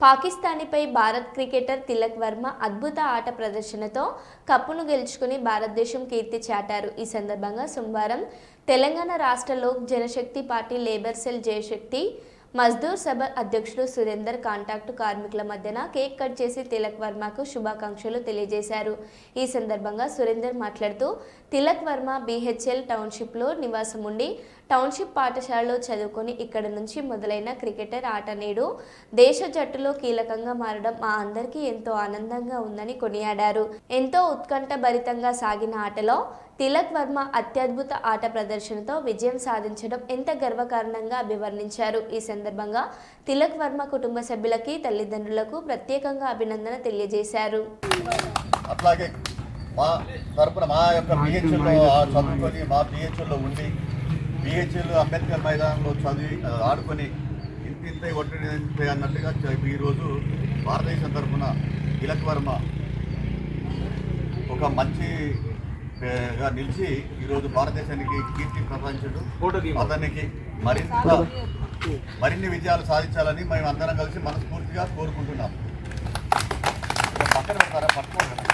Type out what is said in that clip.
పాకిస్తానీపై Bharat cricketer Tilak Varma అద్భుత ఆట ప్రదర్శనతో కప్పును గెలుచుకుని భారతదేశం కీర్తి చాటారు. ఈ సందర్భంగా సోమవారం తెలంగాణ రాష్ట్ర Lok Janshakti party labour cell Jayashakti Mazdoor Sabha అధ్యక్షుడు సురేందర్ కాంట్రాక్టు కార్మికుల మధ్యన కేక్ కట్ చేసి తిలక్ వర్మకు శుభాకాంక్షలు తెలియజేశారు. ఈ సందర్భంగా సురేందర్ మాట్లాడుతూ తిలక్ వర్మ బీహెచ్ఎల్ టౌన్షిప్లో నివాసం ఉండి టౌన్షిప్ పాఠశాలలో చదువుకొని ఇక్కడ నుంచి మొదలైన క్రికెటర్ ఆట నేడు దేశ జట్టులో కీలకంగా మారడం మా అందరికీ ఎంతో ఆనందంగా ఉందని కొనియాడారు. ఎంతో ఉత్కంఠ భరితంగా సాగిన ఆటలో తిలక్ వర్మ అత్యద్భుత ఆట ప్రదర్శనతో విజయం సాధించడం ఎంత గర్వకారణంగా అభివర్ణించారు. ఈ సందర్భంగా తిలక్ వర్మ కుటుంబ సభ్యులకి తల్లిదండ్రులకు ప్రత్యేకంగా అభినందన తెలియజేశారు. అట్లాగే మా తరపున మా యొక్క పిహెచ్ఎల్లో చదువుకొని మా పిహెచ్ఎల్లో ఉండి పిహెచ్ఎల్ అంబేద్కర్ మైదానంలో చదివి ఆడుకొని ఇంతింతై ఒట్టడి అన్నట్టుగా చ- ఈరోజు భారతదేశం తరపున తిలక్ వర్మ ఒక మంచి గా నిలిచి ఈరోజు భారతదేశానికి కీర్తి ప్రపంచడు. అతనికి మరింత మరిన్ని విజయాలు సాధించాలని మేము అందరం కలిసి మనస్ఫూర్తిగా కోరుకుంటున్నాం. పక్కన పెడతారా? పట్టుకోండి.